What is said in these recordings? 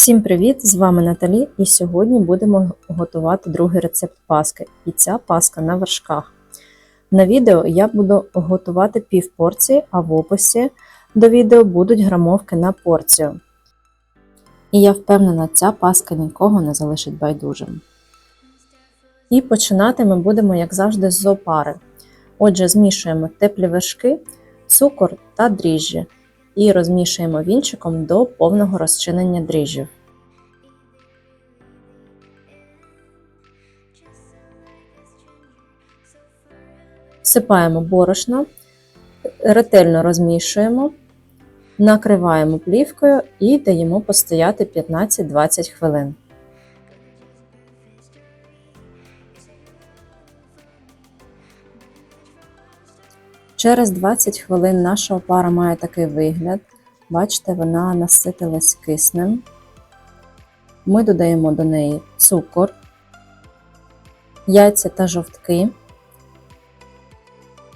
Всім привіт! З вами Наталі, і сьогодні будемо готувати другий рецепт паски. І ця паска на вершках. На відео я буду готувати пів порції, а в описі до відео будуть грамовки на порцію. І я впевнена, ця паска нікого не залишить байдужим. І починати ми будемо, як завжди, з опари. Отже, змішуємо теплі вершки, цукор та дріжджі і розмішуємо вінчиком до повного розчинення дріжджів. Всипаємо борошно, ретельно розмішуємо, накриваємо плівкою і даємо постояти 15-20 хвилин. Через 20 хвилин наша опара має такий вигляд. Бачите, вона наситилась киснем. Ми додаємо до неї цукор, яйця та жовтки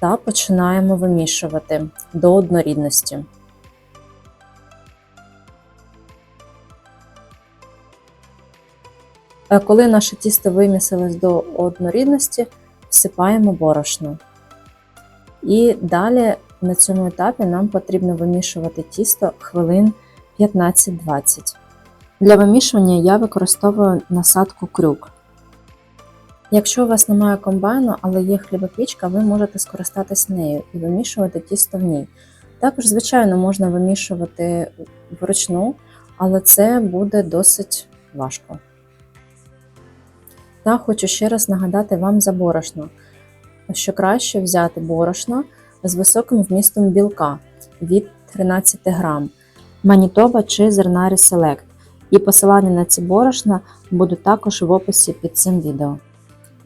та починаємо вимішувати до однорідності. Коли наше тісто вимісилось до однорідності, всипаємо борошно. І далі на цьому етапі нам потрібно вимішувати тісто хвилин 15-20. Для вимішування я використовую насадку крюк. Якщо у вас немає комбайну, але є хлібопічка, ви можете скористатись нею і вимішувати тісто в ній. Також, звичайно, можна вимішувати вручну, але це буде досить важко. Та хочу ще раз нагадати вам за борошно що краще взяти борошно з високим вмістом білка від 13 грам, Манітоба чи Зернарі Select. І посилання на ці борошна будуть також в описі під цим відео.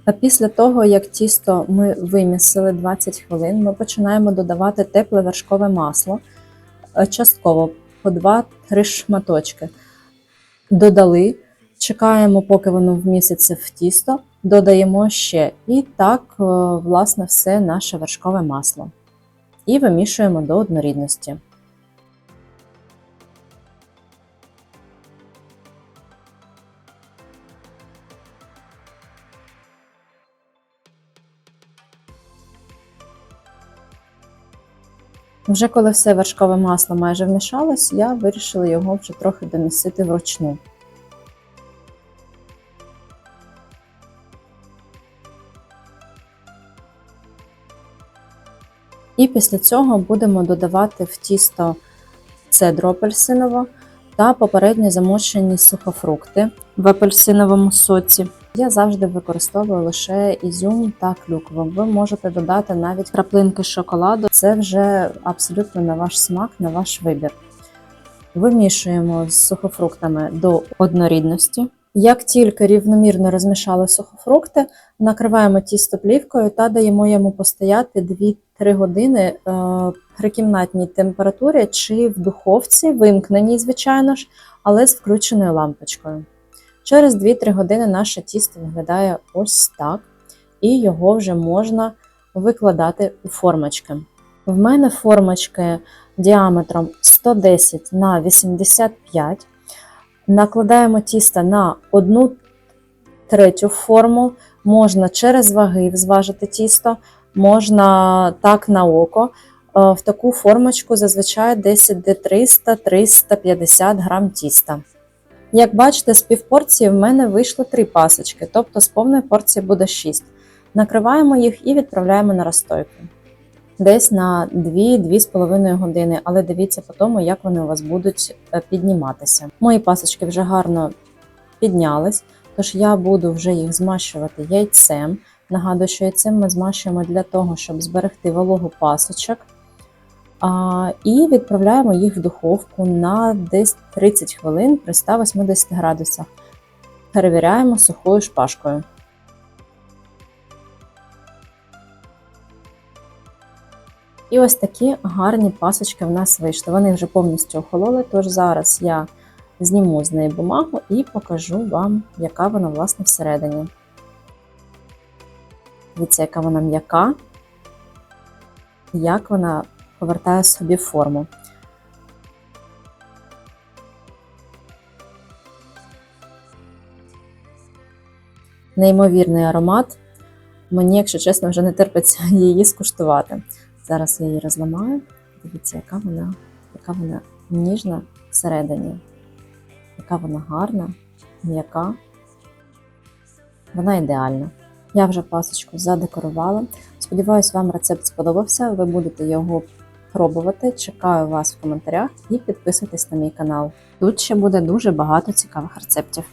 А після того, як тісто ми вимісили 20 хвилин, ми починаємо додавати тепле вершкове масло е, частково по 2-3 шматочки. Додали, чекаємо, поки воно вміститься в тісто, додаємо ще і так, е, власне, все наше вершкове масло. І вимішуємо до однорідності. Вже коли все вершкове масло майже вмішалось, я вирішила його вже трохи домісити вручну. І після цього будемо додавати в тісто цедру апельсинову та попередньо замочені сухофрукти в апельсиновому соці. Я завжди використовую лише ізюм та клюкву. Ви можете додати навіть краплинки шоколаду, це вже абсолютно на ваш смак, на ваш вибір. Вимішуємо з сухофруктами до однорідності. Як тільки рівномірно розмішали сухофрукти, накриваємо тісто плівкою та даємо йому постояти 2-3 години е, при кімнатній температурі чи в духовці, вимкненій, звичайно ж, але з включеною лампочкою. Через 2-3 години наше тісто виглядає ось так, і його вже можна викладати у формочки. В мене формочки діаметром 110 на 85 Накладаємо тісто на одну третю форму, можна через ваги зважити тісто, можна так на око. Е, в таку формочку зазвичай десь йде 300-350 грам тіста. Як бачите, з півпорції в мене вийшло 3 пасочки, тобто з повної порції буде 6. Накриваємо їх і відправляємо на розстойку десь на 2-2,5 години, але дивіться по тому, як вони у вас будуть е, підніматися. Мої пасочки вже гарно піднялись, тож я буду вже їх змащувати яйцем. Нагадую, що яйцем ми змащуємо для того, щоб зберегти вологу пасочок. А, І відправляємо їх в духовку на десь 30 хвилин при 180 градусах. Перевіряємо сухою шпажкою. І ось такі гарні пасочки в нас вийшли. Вони вже повністю охололи, тож зараз я зніму з неї бумагу і покажу вам, яка вона, власне, всередині. Дивіться, яка вона м'яка, як вона повертає собі форму. Неймовірний аромат. Мені, якщо чесно, вже не терпиться її скуштувати. Зараз я її розламаю. Дивіться, яка вона, яка вона ніжна всередині, яка вона гарна, м'яка. Вона ідеальна. Я вже пасочку задекорувала. Сподіваюсь, вам рецепт сподобався. Ви будете його пробувати. Чекаю вас в коментарях і підписуйтесь на мій канал. Тут ще буде дуже багато цікавих рецептів.